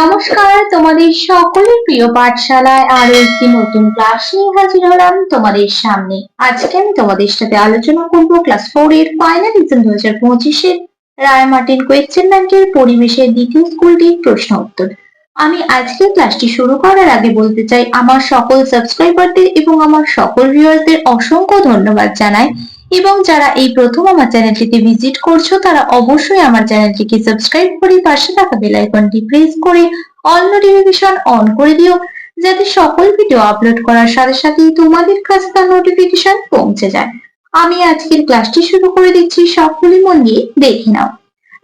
নমস্কার, তোমাদের সকলের প্রিয় পাঠশালায় আরও একটি নতুন ক্লাস নিয়ে হাজির হলাম তোমাদের সামনে। আজকে আমি তোমাদের সাথে আলোচনা করব ক্লাস ফোর এর ফাইনাল এক্সাম দু হাজার পঁচিশের রায় মার্টিন কোয়েশ্চেন ব্যাংকের পরিবেশের দ্বিতীয় স্কুলটির প্রশ্ন উত্তর। আমি আজকে ক্লাসটি শুরু করার আগে বলতে চাই, আমার সকল সাবস্ক্রাইবারদের এবং আমার সকল ভিউয়ারদের অসংখ্য ধন্যবাদ জানাই। এবং যারা এই প্রথম আমার চ্যানেলটিতে ভিজিট করছ, তারা অবশ্যই আমার চ্যানেলটিকে সাবস্ক্রাইব করে পাশে থাকা বেল আইকনটি প্রেস করে অল নোটিফিকেশন অন করে দিও, যাতে সকল ভিডিও আপলোড করার সাথে সাথেই তোমাদের কাছে তার নোটিফিকেশন পৌঁছে যায়। আমি আজকের ক্লাসটি শুরু করে দিচ্ছি সকলে মন দিয়ে দেখে নাও।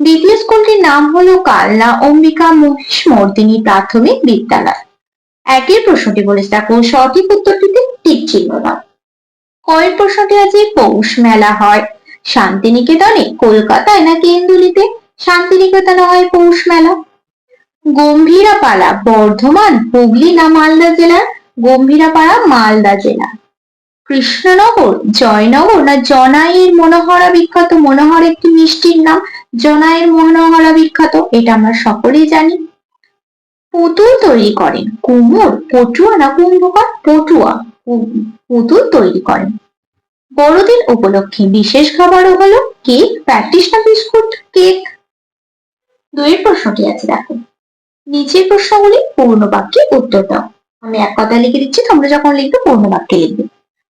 দ্বিতীয় স্কুলটির নাম হলো কালনা অম্বিকা মহেশ মর্দিনী প্রাথমিক বিদ্যালয়। একের প্রশ্নটি বলেছে, দেখো সঠিক উত্তরটিতে টিক ছিল দাও কয়েক প্রশ্নটি আছে পৌষ মেলা হয়। শান্তিনিকেতনে, কলকাতায় না কেন্দুলিতে শান্তিনিকেতনে হয় পৌষ মেলা। গম্ভীরাপাড়া, বর্ধমান, হুগলি না মালদা জেলার? গম্ভীরাপাড়া, মালদা জেলা কৃষ্ণনগর, জয়নগর না জনাইয়ের মনোহরা বিখ্যাত? মনোহর একটি মিষ্টির নাম। জনাইয়ের মনোহরা বিখ্যাত, এটা আমরা সকলেই জানি। পুতুল তৈরি করেন। কুমোর, পটুয়া না কুম্ভকার পটুয়া। পুতুল তৈরি করেন। বড়দিন উপলক্ষে বিশেষ খাবারও হলো কেক প্যাটিস না বিস্কুট, কেক। দুইয়ের প্রশ্নটি আছে, দেখো। নিচের প্রশ্নগুলি পূর্ণ বাক্যে উত্তর দাও। আমি এক কথা লিখে দিচ্ছি, তোমরা যখন লিখবে পূর্ণ বাক্যে লিখবে।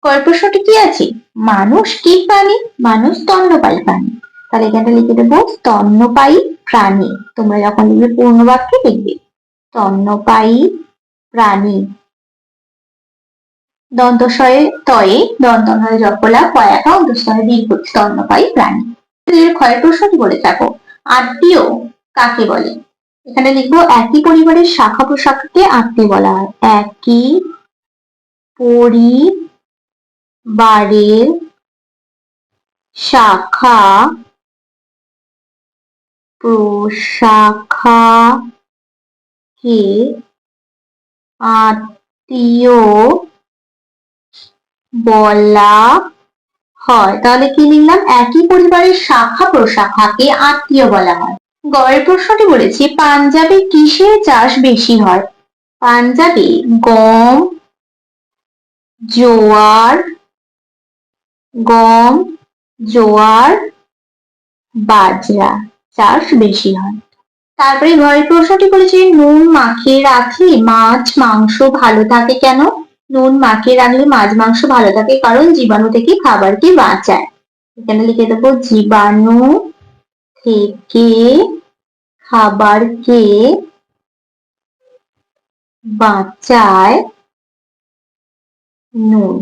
কয় প্রশ্নটি কি আছে? মানুষ কি প্রাণী? মানুষ স্তন্যপায়ী প্রাণী। তাহলে এখানে লিখে দেবো, স্তন্যপায়ী প্রাণী। তোমরা যখন লিখবে পূর্ণ বাক্যে লিখবে, স্তন্যপায়ী প্রাণী। দন্তস্বয়ে তয়ে দন্তনয় জপলা কয়াকা অন্তঃস্তরে দীর্ঘ স্তন্যপায়ী প্রাণী। এর ক্ষয় প্রশ্নটি বলে থাকো। আত্মীয় কাকে বলে? এখানে লিখব, একই পরিবারের শাখা প্রশাখাকে আত্মীয় বলা হয়। একই পরিবারের শাখা প্রশাখাকে আত্মীয় বলা হয়। তাহলে কি লিখলাম? একই পরিবারের শাখা প্রশাখাকে আত্মীয় বলা হয়। গয়ের প্রশ্নটি বলেছি, পাঞ্জাবে কিসের চাষ বেশি হয়? পাঞ্জাবে গম, জোয়ার গম, জোয়ার, বাজরা চাষ বেশি হয়। তারপরে ঘরের প্রশ্নটি বলেছে, নুন মাখিয়ে রাখলে মাছ, মাংস ভালো থাকে কেন? নুন, মাখিয়ে রাখলে মাছ, মাংস ভালো থাকে, কারণ জীবাণু থেকে খাবারকে বাঁচায়। এখানে লিখে দেবো, জীবাণু থেকে খাবারকে বাঁচায় নুন।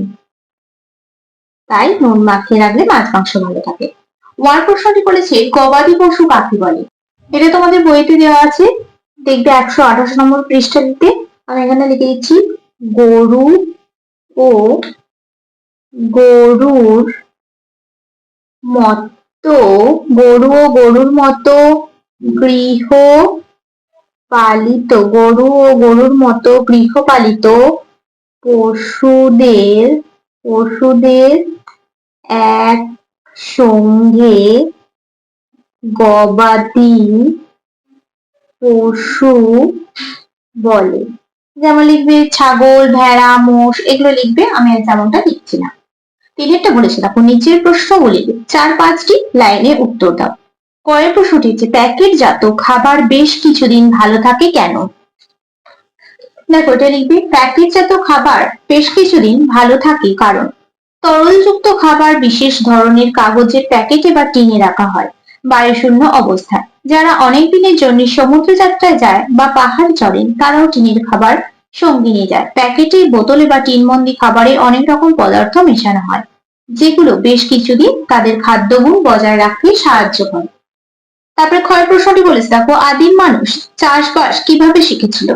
তাই নুন, মাখিয়ে রাখলে মাছ, মাংস ভালো থাকে। ওয়ার প্রশ্নটি বলেছে, গবাদি পশু কাকে বলে? এটা তোমাদের বইতে দেওয়া আছে। দেখবে একশো আঠাশ নম্বর পৃষ্ঠাটিতে। আমি এখানে লিখে দিচ্ছি গরু ও গরুর মতো গরু ও গরুর মতো গৃহ পালিত, গরু ও গরুর মতো গৃহপালিত পশুদের পশুদের এক সঙ্গে গবাদি পশু বলে। যেমন লিখবে ছাগল, ভেড়া, মোষ, এগুলো লিখবে, আমি আর তেমনটা লিখছি না। তিনেরটা বলেছে দেখো নিচের প্রশ্নগুলি চার পাঁচটি লাইনে উত্তর দাও। কয়ের প্রশ্নটি হচ্ছে, প্যাকেটজাত খাবার বেশ কিছুদিন ভালো থাকে কেন? দেখো, এটা লিখবে, প্যাকেটজাত খাবার বেশ কিছুদিন ভালো থাকে কারণ? তরলযুক্ত খাবার বিশেষ ধরনের কাগজের প্যাকেটে বা টিনে রাখা হয়, বায়ুশূন্য অবস্থায়। যারা অনেক দিনের জন্য সমুদ্র যাত্রায় যায় বা পাহাড় চড়েন, তারাও টিনের খাবার সঙ্গী নিয়ে যায়। প্যাকেটে, বোতলে বা টিনবন্দি খাবারে অনেক রকম পদার্থ মেশানো হয়, যেগুলো বেশ কিছুদিন তাদের খাদ্যগুণ বজায় রাখতে সাহায্য করে। তারপরে ক্ষয় প্রশ্নটি বলেছে, দেখো, আদিম মানুষ চাষবাস কীভাবে শিখেছিল?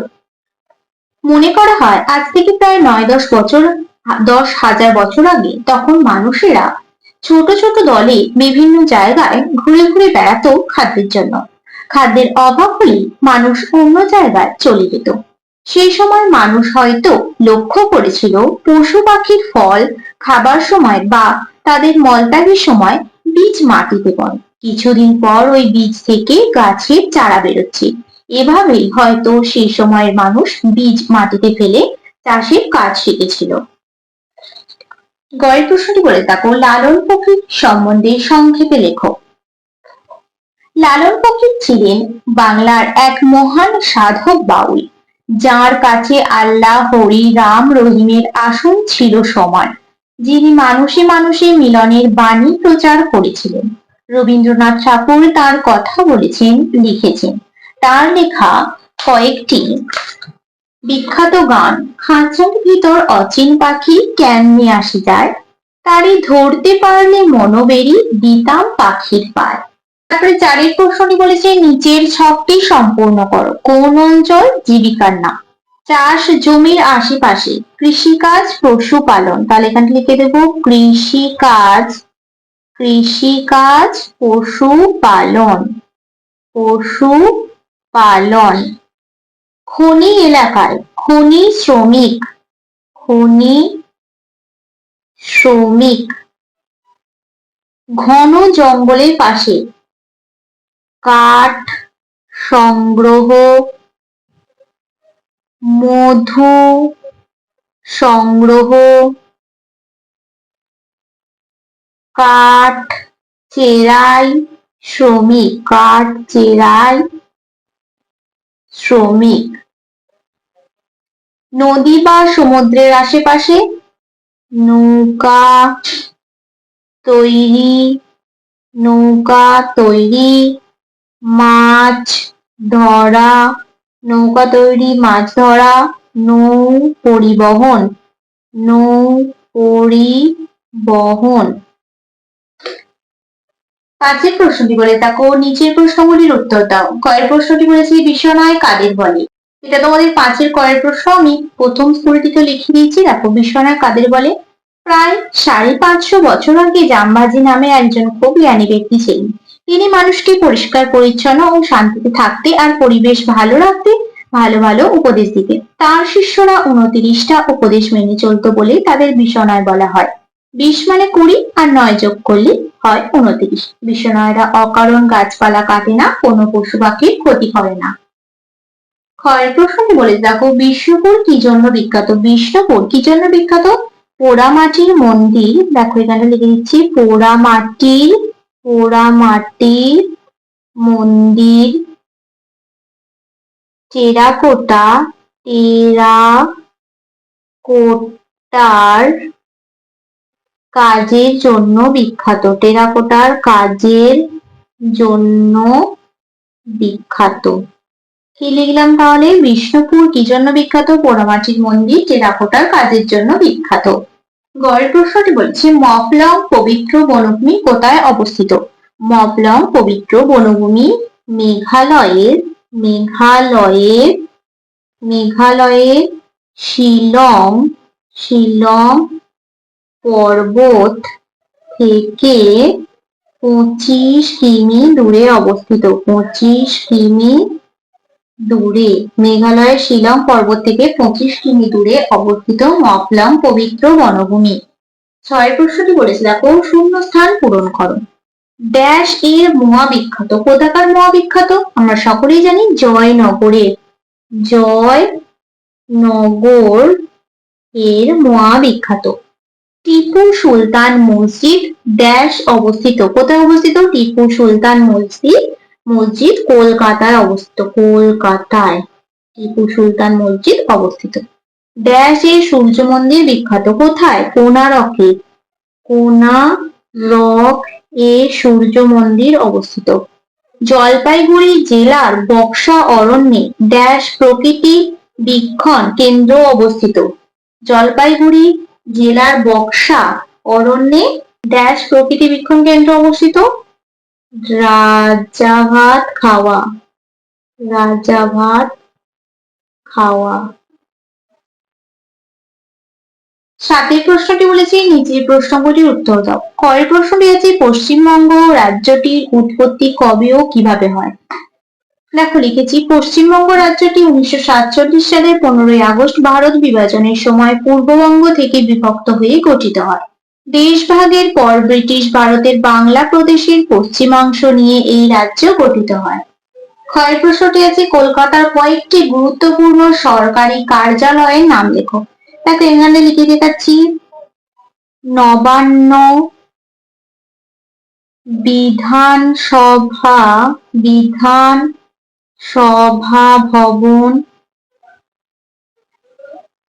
মনে করা হয়, আজ থেকে প্রায় নয় দশ বছর, দশ হাজার বছর আগে তখন মানুষেরা ছোট ছোট দলে বিভিন্ন জায়গায় ঘুরে ঘুরে বেড়াতো খাদ্যের জন্য। খাদ্যের অভাব হলে মানুষ অন্য জায়গায় চলে যেত। সেই সময় মানুষ হয়তো লক্ষ্য করেছিল পশু পাখির ফল খাবার সময় বা তাদের মলত্যাগের সময় বীজ মাটিতে পড়ে। কিছুদিন পর ওই বীজ থেকে গাছের চারা বেরোচ্ছে। এভাবেই হয়তো সেই সময়ের মানুষ বীজ মাটিতে ফেলে চাষের কাজ শিখেছিল। গয়ের প্রশ্নটি বলে থাকো লালন ফকির সম্বন্ধে সংক্ষেপে লেখো। লালন ফকির ছিলেন বাংলার এক মহান সাধক বাউল, যার কাছে আল্লাহ হরি রাম রহিমের আসন ছিল সমান, যিনি মানুষে মানুষে মিলনের বাণী প্রচার করেছিলেন। রবীন্দ্রনাথ ঠাকুর তার কথা বলেছেন, লিখেছেন। তার লেখা কয়েকটি বিখ্যাত গান খাঁচার ভিতর অচিন পাখি কেমনে আসি যায়? তারে ধরতে পারলে মনোবেরি দিতাম পাখির পায়। তারপরে চারের প্রশ্নটি বলেছে নিচের ছকটি সম্পূর্ণ করো, কোন অঞ্চল জীবিকার নাম? চাষ জমির আশেপাশে, কৃষিকাজ, পশুপালন, তাহলে এখানে লিখে দেব, কৃষিকাজ কৃষিকাজ, পশুপালন পশু পালন খনি এলাকায় খনি শ্রমিক। খনি শ্রমিক। ঘন জঙ্গলের পাশে। কাঠ সংগ্রহ। মধু সংগ্রহ। কাঠ চেরাই শ্রমিক। কাঠ চেরাই শ্রমিক। নদী বা সমুদ্রের আশেপাশে নৌকা তৈরি নৌকা তৈরি, মাছ ধরা, নৌকা তৈরি, মাছ ধরা, নৌ পরিবহন নৌ পরিবহন। পাঁচের প্রশ্নটি বলে তাকো নিচের প্রশ্নগুলির উত্তর দাও। কয়ের প্রশ্নটি বলেছি বিশ্বনয় কাদের বলে? এটা তোমাদের পাঁচের কয়ের প্রশ্ন। আমি প্রথম স্কুলটিতে লিখে দিয়েছি দেখো বিশ্বনয় কাদের বলে? প্রায় সাড়ে পাঁচশো বছর আগে জামবাজি নামে একজন খুব জ্ঞানী ব্যক্তি ছিলেন। তিনি মানুষকে পরিষ্কার, পরিচ্ছন্ন ও শান্তিতে থাকতে আর পরিবেশ ভালো রাখতে ভালো ভালো উপদেশ দিতে তার শিষ্যরা উনতিরিশটা উপদেশ মেনে চলতো বলে তাদের বিষণয় বলা হয়। বিশ মানে কুড়ি আর নয় যোগ করলে হয় উনত্রিশ বিষণয়রা অকারণ গাছপালা কাটে না, কোনো পশু পাখির ক্ষতি করে না। ক্ষয়ের প্রশ্নটি বলে দেখো, বিষ্ণুপুর কি জন্য বিখ্যাত? বিষ্ণুপুর কি জন্য বিখ্যাত? পোড়ামাটির মন্দির। দেখো, এখানে লিখে দিচ্ছি পোড়ামাটির পোড়ামাটির মন্দির। টেরাকোটা, টেরাকোটার কাজের জন্য বিখ্যাত। টেরাকোটার কাজের জন্য বিখ্যাত। কি লিখলাম তাহলে? বিষ্ণুপুর, কি জন্য বিখ্যাত? পোড়ামাটির মন্দির টেরাকোটার কাজের জন্য বিখ্যাত। গড়ের প্রশ্নটি বলছে, মফলং পবিত্র বনভূমি কোথায় অবস্থিত? মফলং পবিত্র বনভূমি মেঘালয়ের মেঘালয়ের মেঘালয়ের শিলং শিলং পর্বত থেকে পঁচিশ কিমি দূরে অবস্থিত। পঁচিশ কিমি দূরে। মেঘালয়ের শিলং পর্বত থেকে পঁচিশ কিমি দূরে অবস্থিত মফলং পবিত্র বনভূমি। ছয় প্রশ্নটি বলেছে, দেখো শূন্য স্থান পূরণ করো। ড্যাশ এর মোয়া বিখ্যাত কোথাকার মোয়া বিখ্যাত আমরা সকলেই জানি জয়নগরের। জয় নগর এর মোয়া বিখ্যাত টিপু সুলতান মসজিদ ড্যাশ অবস্থিত। কোথায় অবস্থিত? টিপু সুলতান মসজিদ মসজিদ কলকাতায় অবস্থিত। কলকাতায় টিপু সুলতান মসজিদ অবস্থিত। ড্যাশ এর সূর্য মন্দির বিখ্যাত কোথায়? কোনারকে কোনারক এ সূর্য মন্দির অবস্থিত। জলপাইগুড়ি জেলার বক্সা অরণ্যে ড্যাশ প্রকৃতি বীক্ষণ কেন্দ্র অবস্থিত। জলপাইগুড়ি জেলার বক্সা অরণ্যে ড্যাশ প্রকৃতি বীক্ষণ কেন্দ্র অবস্থিত। রাজাভাত খাওয়া। রাজাভাত খাওয়া। সাতের প্রশ্নটি বলেছি, নিচের প্রশ্নগুলির উত্তর দাও। কয়ের প্রশ্নটি আছে পশ্চিমবঙ্গ রাজ্যটির উৎপত্তি কবে ও কীভাবে হয়? দেখো, লিখেছি, পশ্চিমবঙ্গ রাজ্যটি উনিশশো সাতচল্লিশ সালের পনেরোই আগস্ট ভারত বিভাজনের সময় পূর্ববঙ্গ থেকে বিভক্ত হয়ে গঠিত হয়। দেশভাগের পর ব্রিটিশ ভারতের বাংলা প্রদেশের পশ্চিমাংশ নিয়ে এই রাজ্য গঠিত হয়। ক্ষয়ের প্রশ্নটি আছে কলকাতার কয়েকটি গুরুত্বপূর্ণ সরকারি কার্যালয়ের নাম লেখো। দেখো, এখানে লিখে দেখাচ্ছি নবান্ন বিধানসভা বিধান সভা ভবন,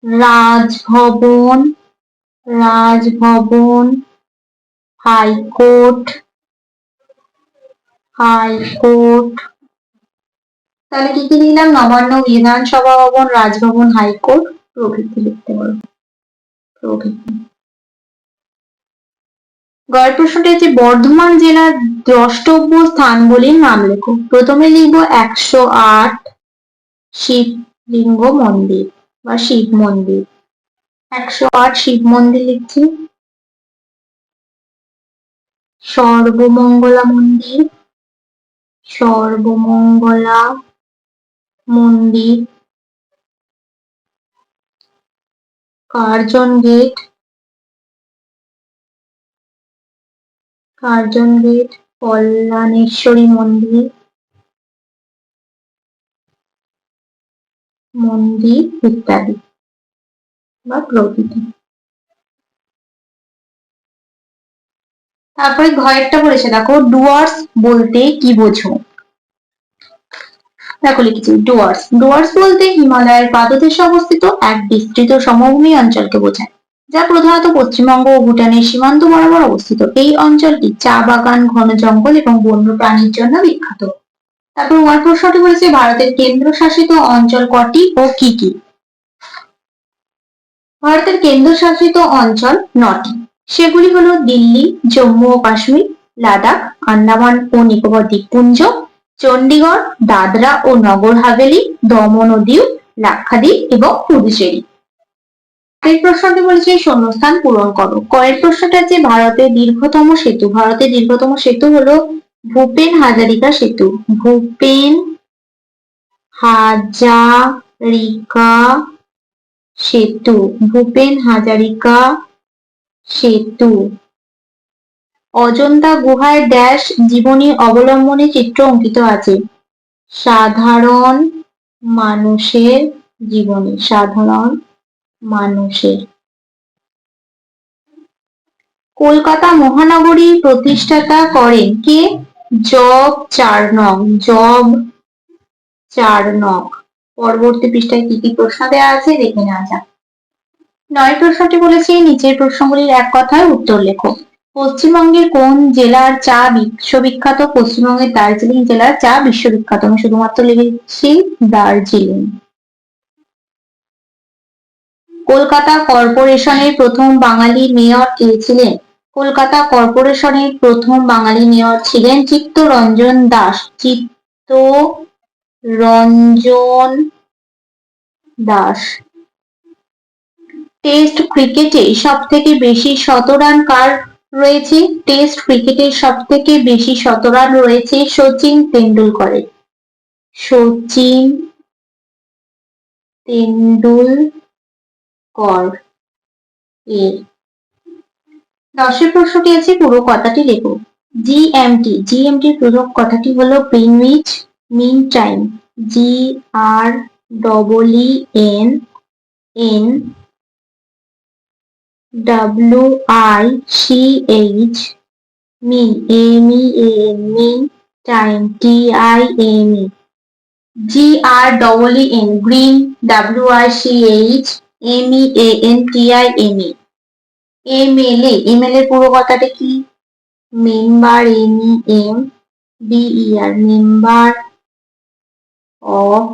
রাজভবন রাজভবন, হাইকোর্ট হাইকোর্ট। তাহলে কি কি লিখলাম? নবান্ন বিধানসভা ভবন, রাজভবন, হাইকোর্ট। প্রভৃতি লিখতে পারব প্রভৃতি। গয়ের প্রশ্নটি হচ্ছে, বর্ধমান জেলার দ্রষ্টব্য স্থানগুলির নাম লেখো। প্রথমে লিখব একশো আট শিবলিঙ্গ মন্দির বা শিব মন্দির। একশো আট শিব মন্দির লিখছি। সর্বমঙ্গলা মন্দির সর্বমঙ্গলা মন্দির, Curzon Gate Curzon Gate, Kalyaneshwari মন্দির মন্দির ইত্যাদি। বা প্রভৃতি তারপরে ঘরেরটা বলেছে, দেখো ডুয়ার্স বলতে কি বোঝো? দেখো, লিখেছি ডুয়ার্স ডুয়ার্স বলতে হিমালয়ের পাদদেশে অবস্থিত এক বিস্তৃত সমভূমি অঞ্চলকে বোঝায়, যা প্রধানত পশ্চিমবঙ্গ ও ভুটানের সীমান্ত বরাবর অবস্থিত। এই অঞ্চলটি চা বাগান, ঘন জঙ্গল এবং বন্য প্রাণীর জন্য বিখ্যাত। তারপর ওয়ার প্রশ্নটি বলেছে ভারতের কেন্দ্রশাসিত অঞ্চল কটি ও কি কি? ভারতের কেন্দ্রশাসিত অঞ্চল নটি। সেগুলি হলো দিল্লি, জম্মু ও কাশ্মীর, লাদাখ, আন্দামান ও নিকোবর দ্বীপপুঞ্জ চণ্ডীগড় দাদরা ও নগর হাভেলি, দমন ও লাক্ষাদ্বীপ এবং পুদুচেরি। এই প্রশ্নটি বলেছে শূন্যস্থান পূরণ করো। কয়ের প্রশ্নটা যে ভারতের দীর্ঘতম সেতু। ভারতের দীর্ঘতম সেতু হলো ভূপেন হাজারিকা সেতু। ভূপেন হাজারিকা সেতু, ভূপেন হাজারিকা সেতু। অজন্তা গুহায় ড্যাশ জীবনী অবলম্বনে চিত্র অঙ্কিত আছে। সাধারণ মানুষের জীবনী, সাধারণ মানুষের। কলকাতা মহানগরী প্রতিষ্ঠাতা করেন কে? Job Charnock Job Charnock. পরবর্তী পৃষ্ঠায় কি কি প্রশ্ন দেওয়া আছে দেখে নেওয়া যাক। নয় প্রশ্নটি বলেছি, নিচের প্রশ্নগুলির এক কথায় উত্তর লেখো। পশ্চিমবঙ্গের কোন জেলার চা বিশ্ববিখ্যাত? পশ্চিমবঙ্গের দার্জিলিং জেলার চা বিশ্ববিখ্যাত। আমি শুধুমাত্র লিখেছি দার্জিলিং। কলকাতা কর্পোরেশনের প্রথম বাঙালি মেয়র কে ছিলেন? কলকাতা কর্পোরেশনের প্রথম বাঙালি মেয়র ছিলেন চিত্তরঞ্জন দাস। চিত্তরঞ্জন দাস। টেস্ট ক্রিকেটে সব থেকে বেশি শতরান কার রয়েছে? টেস্ট ক্রিকেটে সব থেকে বেশি শতরান রয়েছে সচিন তেন্ডুলকরের। সচিন তেন্ডুলকর এর দশের প্রশ্নটি আছে, পুরো কথাটি লেখো জিএমটি জিএমটির পুরো কথাটি হলো Greenwich mean time G R double E N N W I C H mean M E N mean time T I M E G R double E N green W I C H M E N T I M E M L A M পুরো কথাটা কি? Member M E M B R member of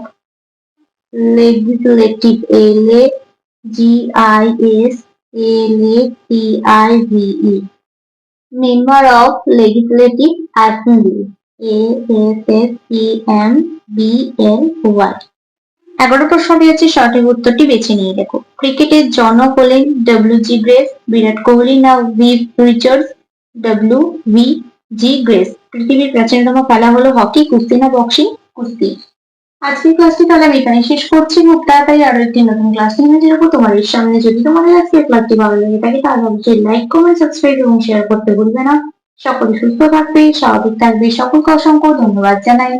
legislative L A G I S L A T I V E. Member of legislative assembly, A S S E M B L Y. এগারো প্রশ্নটি হচ্ছে সঠিক উত্তরটি বেছে নিয়ে দেখো। ক্রিকেটের জনক হলেন W G Grace Virat Kohli না Viv Richards W V G Grace পৃথিবীর প্রাচীনতম খেলা হলো হকি, কুস্তি না বক্সিং? কুস্তি। আজকের ক্লাসটি তাহলে আমি এখানে শেষ করছি। খুব তাড়াতাড়ি আরও একটি নতুন ক্লাস নিয়ে হাজির তোমাদের সামনে যদি তোমাদের আজকের ক্লাসটি ভালো লাগে থাকে, তাহলে অবশ্যই লাইক কমেন্ট সাবস্ক্রাইব এবং শেয়ার করতে ভুলবে না। সকলে সুস্থ থাকবে, স্বাভাবিক থাকবে। সকলকে অসংখ্য ধন্যবাদ জানাই।